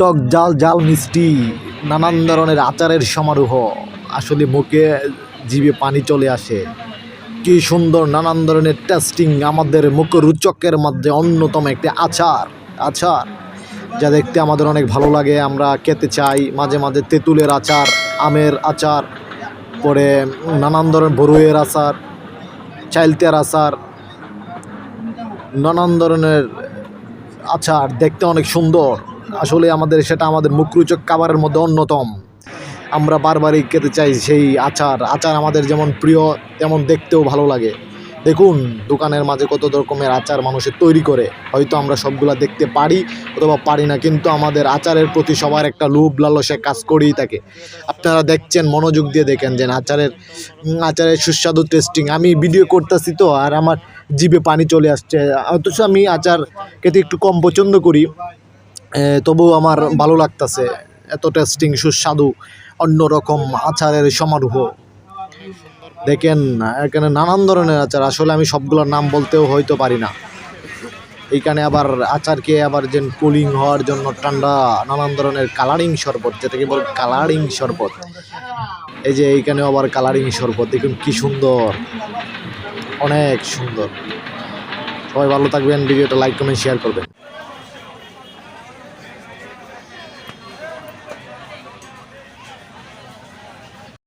টক জাল জাল, মিষ্টি, নানান ধরনের আচারের সমারোহ। আসলে মুখে জিভে পানি চলে আসে। কি সুন্দর, নানান ধরনের টেস্টিং আমাদের মুখ মুখরোচকের মধ্যে অন্যতম একটি আচার আচার, যা দেখতে আমাদের অনেক ভালো লাগে। আমরা খেতে চাই মাঝে মাঝে তেঁতুলের আচার, আমের আচার, পরে নানান ধরনের বড়ুয়ের আচার, চাইলতের আচার, নানান ধরনের আচার দেখতে অনেক সুন্দর। আসলে আমাদের সেটা আমাদের মুখরোচক খাবারের মধ্যে অন্যতম। আমরা বারবারই খেতে চাই সেই আচার। আচার আমাদের যেমন প্রিয়, তেমন দেখতেও ভালো লাগে। দেখুন, দোকানের মাঝে কত রকমের আচার মানুষের তৈরি করে। হয়তো আমরা সবগুলা দেখতে পারি অথবা পারি না, কিন্তু আমাদের আচারের প্রতি সবার একটা লোভ লালসে কাজ করেই থাকে। আপনারা দেখছেন, মনোযোগ দিয়ে দেখেন যে আচারের আচারের সুস্বাদু টেস্টিং আমি ভিডিও করতেছি তো, আর আমার জিভে পানি চলে আসছে। অথচ আমি আচার খেতে একটু কম পছন্দ করি। এ, তবুও আমার ভালো লাগতাছে। এত টেস্টিং সুস্বাদু অন্যরকম আচারের সমারোহ। দেখেন এখানে নানান ধরনের আচার। আসলে আমি সবগুলোর নাম বলতেও হয়তো পারি না। এইখানে আবার আচারকে আবার যে কুলিং হওয়ার জন্য ঠান্ডা নানান ধরনের কালারিং শরবত যেটাকে বল কালারিং শরবত। এই যে এইখানে আবার কালারিং শরবত। দেখুন কি সুন্দর। অনেক সুন্দর। সবাই ভালো থাকবেন ভিডিওটা লাইক কমেন্ট শেয়ার করবেন।